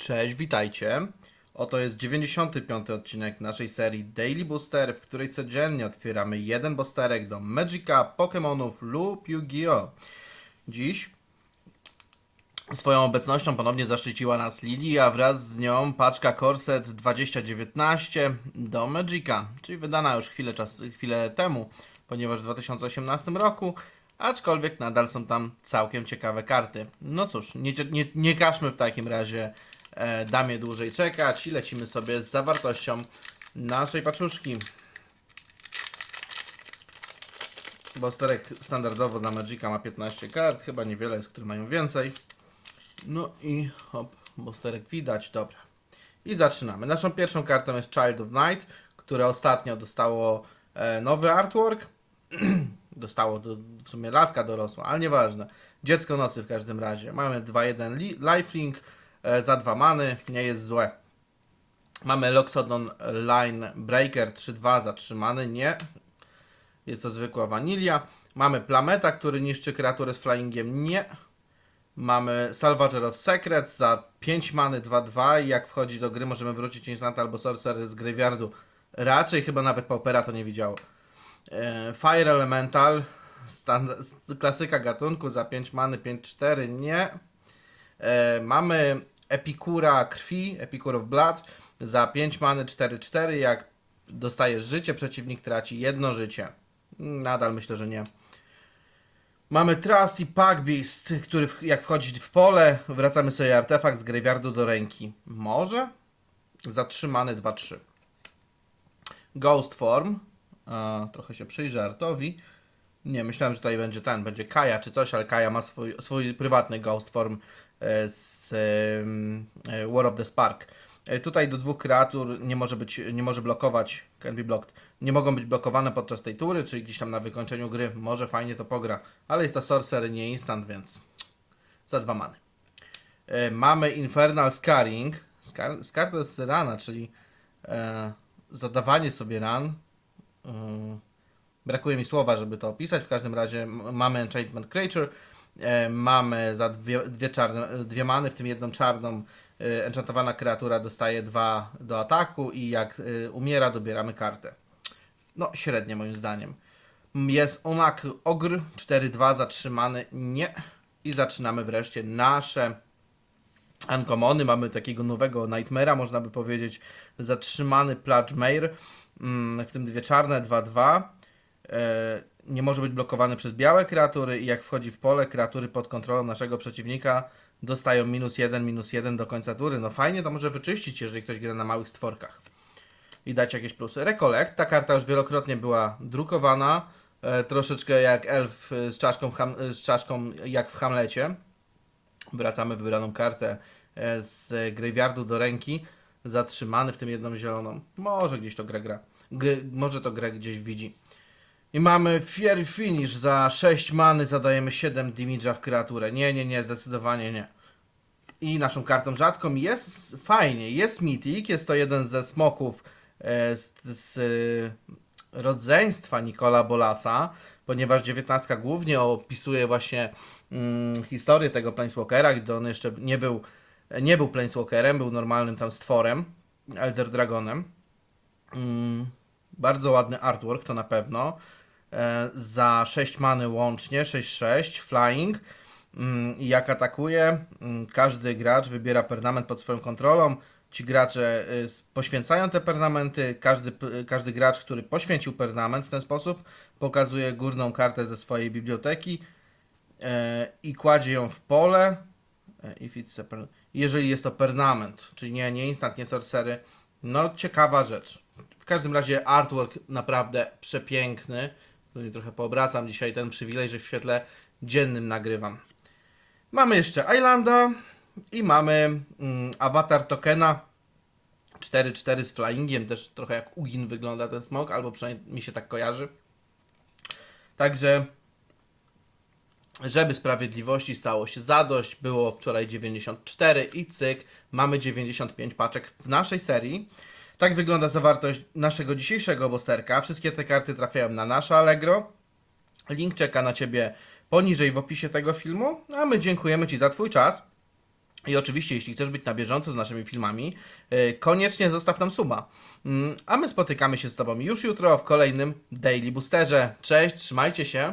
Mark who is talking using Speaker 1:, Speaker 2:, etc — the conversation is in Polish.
Speaker 1: Cześć, witajcie. Oto jest 95. odcinek naszej serii Daily Booster, w której codziennie otwieramy jeden boosterek do Magica, Pokémonów lub Yu-Gi-Oh! Dziś swoją obecnością ponownie zaszczyciła nas Lili, a wraz z nią paczka Corset 2019 do Magica, czyli wydana już chwilę, czas, chwilę temu, ponieważ w 2018 roku, aczkolwiek nadal są tam całkiem ciekawe karty. No cóż, nie, nie, nie każmy w takim razie damie dłużej czekać i lecimy sobie z zawartością naszej paczuszki. Bosterek standardowo dla Magica ma 15 kart, chyba niewiele jest, które mają więcej. No i hop, bosterek widać, dobra. I zaczynamy. Naszą pierwszą kartą jest Child of Night, które ostatnio dostało e, nowy artwork. dostało do, w sumie laska dorosła, ale nieważne. Dziecko nocy w każdym razie. Mamy 2-1 li- lifelink e, za 2 many, nie jest złe. Mamy Loxodon Line Breaker 3-2 za 3 many, nie. Jest to zwykła wanilia. Mamy Plameta, który niszczy kreatury z flyingiem, nie. Mamy Salvager of Secrets za 5 many 2-2 i jak wchodzi do gry możemy wrócić Instant albo Sorcerer z graveyardu. Raczej chyba nawet Paupera to nie widziało. E, Fire Elemental, klasyka gatunku za 5 many 5-4, nie. E, mamy Epikura Krwi, Epicure of Blood za 5 many 4-4, jak dostajesz życie, przeciwnik traci jedno życie. Nadal myślę, że nie. Mamy Trust i Pack Beast, który w, jak wchodzi w pole, wracamy sobie artefakt z graveyardu do ręki. Może? Zatrzymany 2-3. Ghost Form. A, trochę się przyjrzę artowi. Nie, myślałem, że tutaj będzie ten, będzie Kaja czy coś, ale Kaja ma swój, swój prywatny Ghost Form e, z e, War of the Spark. E, Tutaj do dwóch kreatur nie może być, nie może blokować, can be blocked, nie mogą być blokowane podczas tej tury, czyli gdzieś tam na wykończeniu gry, może fajnie to pogra, ale jest to sorcery, nie instant, więc za dwa many. Mamy Infernal Scarring, Scar, Scar to jest rana, czyli e, zadawanie sobie ran. E, brakuje mi słowa, żeby to opisać, w każdym razie mamy Enchantment Creature, e, mamy za dwie, dwie, czarne, dwie many, w tym jedną czarną, e, enchantowana kreatura dostaje dwa do ataku i jak e, umiera, dobieramy kartę. No, średnie moim zdaniem. Jest Onak Ogr, 4-2 zatrzymany, nie. I zaczynamy wreszcie nasze Uncommony. Mamy takiego nowego Nightmare'a, można by powiedzieć, zatrzymany Plage w tym dwie czarne, 2-2. E, nie może być blokowany przez białe kreatury i jak wchodzi w pole, kreatury pod kontrolą naszego przeciwnika dostają minus 1, minus 1 do końca tury. No fajnie to może wyczyścić, jeżeli ktoś gra na małych stworkach i dać jakieś plusy. Recollect, ta karta już wielokrotnie była drukowana, e, troszeczkę jak elf z czaszką, ham, z czaszką jak w Hamlecie. Wracamy wybraną kartę e, z graveyardu do ręki, zatrzymany w tym jedną zieloną. Może gdzieś to grę gra. G- może to grę gdzieś widzi. I mamy Fiery Finish za 6 many, zadajemy 7 damage'a w kreaturę. Nie, nie, nie, zdecydowanie nie. I naszą kartą rzadką jest fajnie, jest Mythic, jest to jeden ze smoków e, z, z e, rodzeństwa Nikola Bolasa, ponieważ 19 głównie opisuje właśnie mm, historię tego Planeswalkera, gdy on jeszcze nie był, nie był Planeswalkerem, był normalnym tam stworem, Elder Dragonem. Mm, bardzo ładny artwork, to na pewno. E, za 6 many łącznie, 6-6, flying. Mm, jak atakuje, mm, każdy gracz wybiera permanent pod swoją kontrolą. Ci gracze y, poświęcają te permanenty. Każdy, każdy gracz, który poświęcił permanent w ten sposób, pokazuje górną kartę ze swojej biblioteki e, i kładzie ją w pole. E. Jeżeli jest to permanent, czyli nie, nie instant, nie sorcery, no ciekawa rzecz. W każdym razie artwork naprawdę przepiękny. Tutaj trochę poobracam dzisiaj ten przywilej, że w świetle dziennym nagrywam. Mamy jeszcze Islanda i mamy mm, awatar tokena 4-4 z flyingiem, też trochę jak Ugin wygląda ten smok, albo przynajmniej mi się tak kojarzy. Także żeby sprawiedliwości stało się zadość, było wczoraj 94 i cyk, mamy 95 paczek w naszej serii. Tak wygląda zawartość naszego dzisiejszego bosterka. Wszystkie te karty trafiają na nasze Allegro. Link czeka na Ciebie poniżej w opisie tego filmu, a my dziękujemy Ci za Twój czas I oczywiście, jeśli chcesz być na bieżąco z naszymi filmami, yy, koniecznie zostaw nam suba. Mm, A my spotykamy się z Tobą już jutro w kolejnym Daily Boosterze. Cześć, trzymajcie się.